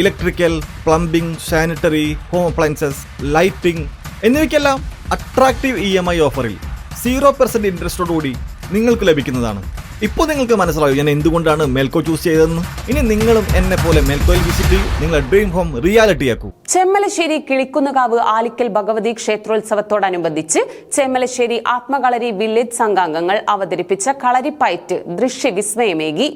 Electrical plumbing sanitary home appliances lighting എന്നിവയ്ക്കെല്ലാം attractive E M I ഓഫറിൽ zero percent ഇൻട്രസ്റ്റോടുകൂടി നിങ്ങൾക്ക് ലഭിക്കുന്നതാണ്. ഇപ്പോൾ നിങ്ങൾക്ക് മനസ്സിലാവും ഞാൻ എന്തുകൊണ്ടാണ് മെൽക്കോ ചൂസ് ചെയ്തതെന്ന്? ഇനി നിങ്ങളും എന്നെ പോലെ മേൽക്കോയിൽ വിസിറ്റ് ചെയ്യും. നിങ്ങളുടെ ഡ്രീം ഹോം റിയാലിറ്റി ആക്കൂ. ചെമ്മലശ്ശേരി കിളിക്കുന്നുകാവ് ആലിക്കൽ ഭഗവതി ക്ഷേത്രോത്സവത്തോടനുബന്ധിച്ച് ചെമ്മലശ്ശേരി ആത്മകളരി വില്ലേജ് സംഘാംഗങ്ങൾ അവതരിപ്പിച്ച കളരിപ്പയറ്റ് ദൃശ്യവിസ്മയമേകി.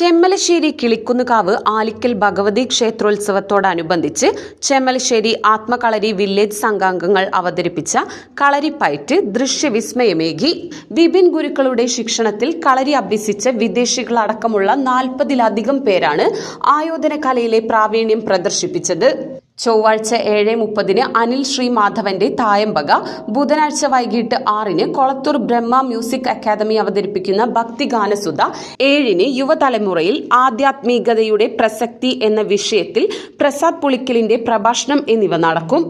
ചെമ്മലശ്ശേരി കിളിക്കുന്നുകാവ് ആലിക്കൽ ഭഗവതി ക്ഷേത്രോത്സവത്തോടനുബന്ധിച്ച് ചെമ്മലശ്ശേരി ആത്മകളരി വില്ലേജ് സംഘാംഗങ്ങൾ അവതരിപ്പിച്ച കളരിപ്പയറ്റ് ദൃശ്യവിസ്മയമേകി. വിപിൻ ഗുരുക്കളുടെ ശിക്ഷണത്തിൽ കളരി അഭ്യസിച്ച വിദേശികളടക്കമുള്ള നാൽപ്പതിലധികം പേരാണ് ആയോധന കലയിലെ പ്രാവീണ്യം പ്രദർശിപ്പിച്ചത്. ചൊവ്വാഴ്ച ഏഴ് മുപ്പതിന് അനിൽ ശ്രീ മാധവന്റെ തായമ്പക ബുധനാഴ്ച വൈകിട്ട് ആറിന് കൊളത്തൂർ ബ്രഹ്മ മ്യൂസിക് അക്കാദമി അവതരിപ്പിക്കുന്ന ഭക്തിഗാനസുത ഏഴിന് യുവതലമുറയിൽ ആധ്യാത്മികതയുടെ പ്രസക്തി എന്ന വിഷയത്തിൽ പ്രസാദ് പുളിക്കലിന്റെ പ്രഭാഷണം എന്നിവ നടക്കും.